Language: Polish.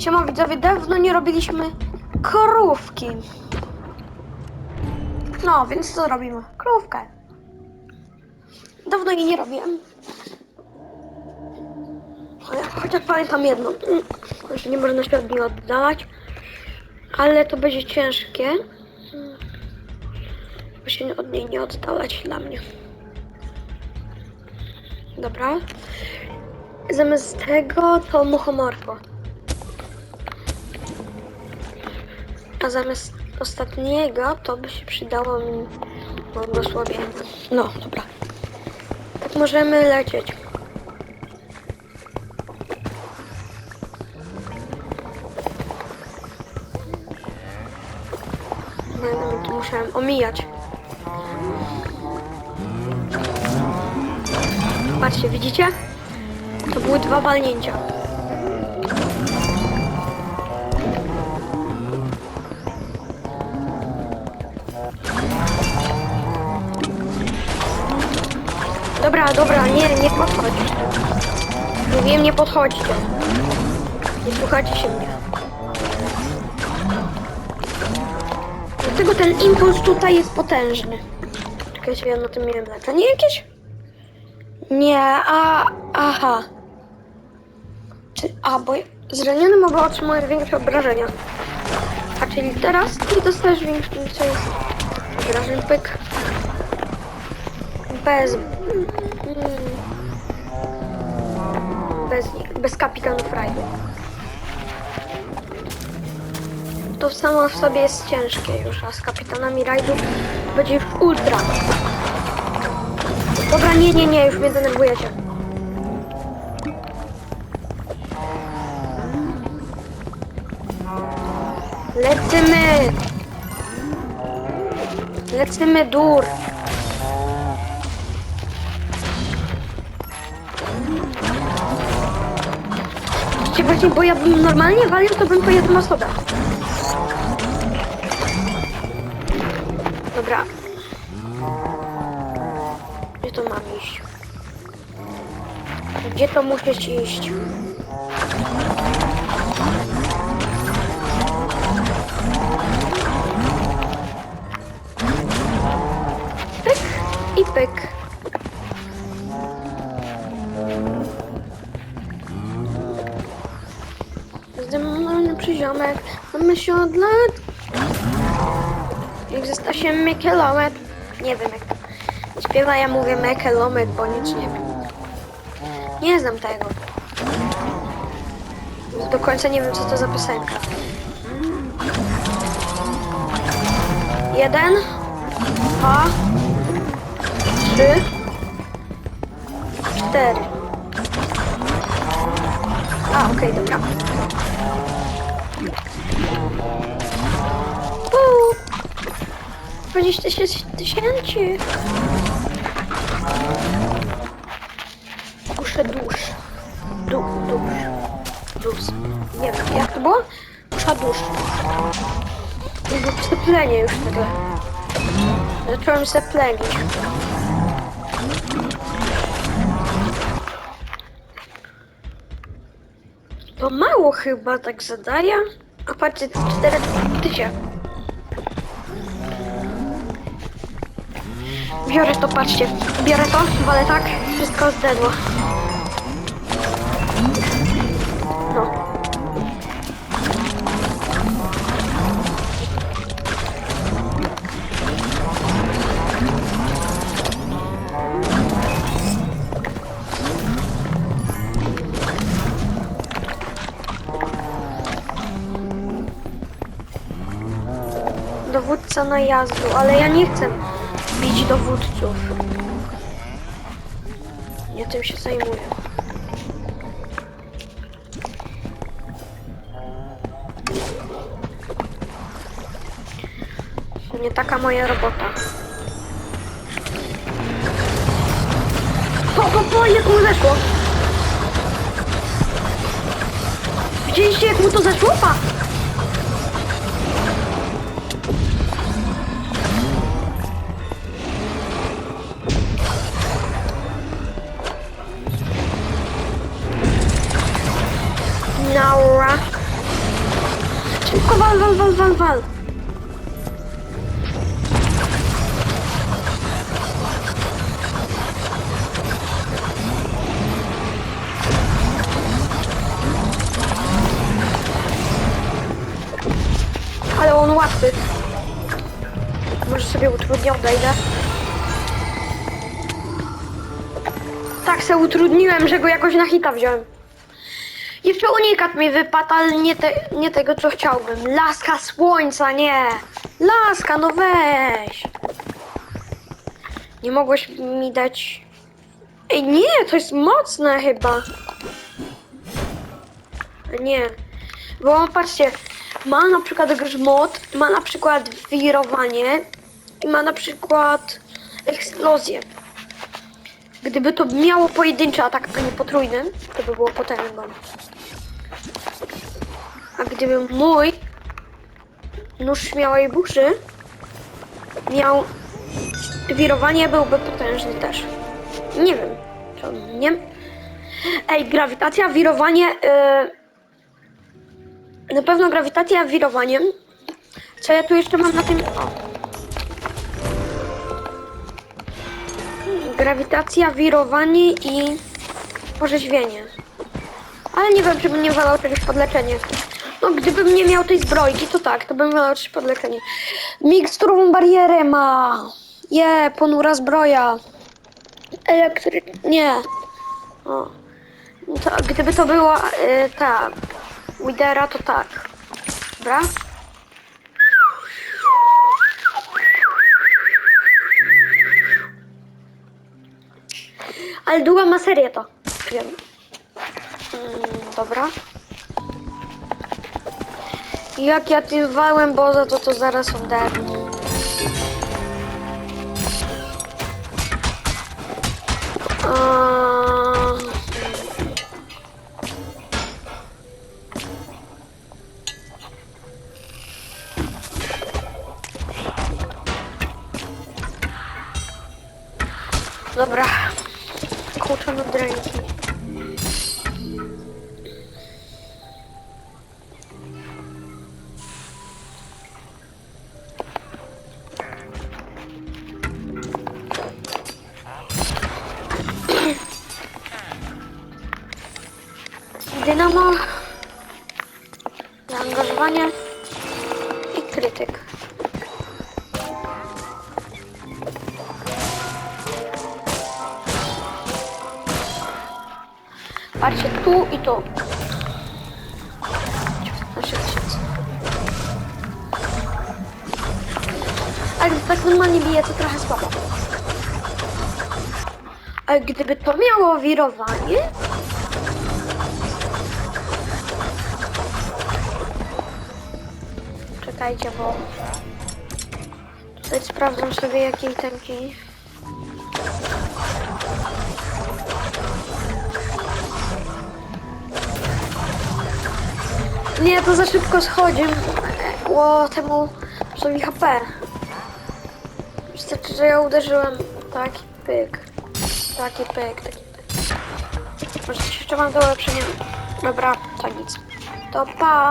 Siema widzowie, dawno nie robiliśmy krówki. No, więc co robimy? Krówkę. Dawno jej nie robiłem. Cho- Chociaż pamiętam jedno, że nie można się od niej oddalać, ale to będzie ciężkie. Się od niej nie oddalać dla mnie. Dobra. Zamiast tego to muchomorfo. A zamiast ostatniego to by się przydało mi błogosławienie. No, dobra. Tak możemy lecieć. No, tu musiałem omijać. Patrzcie, widzicie? To były dwa walnięcia. Dobra, dobra, nie, nie podchodź. Mówiłem, nie podchodźcie. Nie słuchajcie się mnie. Dlatego ten impuls tutaj jest potężny. Czekajcie, ja na tym miałem leczenie jakieś? Nie, a... aha. Czy, a, bo zraniony mowa otrzymuje większe obrażenia. A czyli teraz ty dostajesz większe obrażeń, pyk. Bez... Bez, bez kapitanów rajdu. To samo w sobie jest ciężkie już, a z kapitanami rajdu będzie już ultra. Dobra, nie, nie, nie, już mnie denerwujecie. Lecimy! Lecimy dur! Właśnie, bo ja bym normalnie walił, to bym po jedną osobę. Dobra. Gdzie to mam iść? Gdzie to muszę iść? Pyk i pyk. Zdemolony przyziomek, mamy siodle. Jak ze Stasiem Mykelomet. Nie wiem jak to śpiewa, ja mówię Mykelomet, bo nic nie wiem. Nie znam tego. Do końca nie wiem co to za piosenka. Jeden, dwa, trzy, cztery. A, okej, dobra. Uuu, 26 tysięcy. Duszę dusz. Du, dusz. Nie wiem, jak to było? Dusza dusz. Jakby przeplenie już tego. Zacząłem się To mało chyba tak zadaje. A patrzcie, 4 tysiące. Biorę to, patrzcie. Biorę to, walę tak, wszystko zdedło. Dowódca najazdu, ale ja nie chcę bić dowódców. Nie tym się zajmuję. Nie taka moja robota. Po, po, po, jak mu zeszło? Widzieliście jak mu to zeszło? Pa! Wal, wal, wal, wal, wal. Ale on łatwy. Może sobie utrudnię, odejdę. Tak se utrudniłem, że go jakoś na hita wziąłem. Jeszcze unikat mi wypadł, ale nie, te, nie tego, co chciałbym. Laska słońca, nie. Laska, no weź. Nie mogłeś mi dać... Ej, nie, to jest mocne chyba. Nie. Bo patrzcie, ma na przykład grzmot, ma na przykład wirowanie i ma na przykład eksplozję. Gdyby to miało pojedynczy atak, a nie potrójny, to by było potężne. A gdyby mój nóż śmiałej burzy miał wirowanie, byłby potężny też. Nie wiem, czy on nie. Ej, grawitacja, wirowanie. Yy... Na pewno grawitacja, wirowanie. Co ja tu jeszcze mam na tym? O. Grawitacja, wirowanie i orzeźwienie. Ale nie wiem, czy bym nie wolał czegoś pod leczenie. No, gdybym nie miał tej zbrojki, to tak, to bym wolał coś pod leczenie. Miksturową barierę ma. Je, ponura zbroja. Elektry... Nie. O. To, gdyby to była y, ta Widera, to tak. Dobra? Ale długa ma serię to. Wiem. Mm, dobra. Jak ja tym wałem boza, to to zaraz oderwę. Eee, Dobra. Kurczę na ręki. Dynamo. Zaangażowanie. I krytyk. Patrzcie, tu i tu. 19 tysięcy. Ale tak normalnie bije, to trochę słabo. Ale gdyby to miało wirowanie... Czekajcie, bo... Tutaj sprawdzam sobie jakie itemki. Nie, to za szybko schodzi. Ło, temu psowi HP. Wystarczy, że ja uderzyłem. Taki pyk. Taki pyk, taki pyk. Może coś jeszcze mam do ulepszenia. Dobra, to nic. To pa.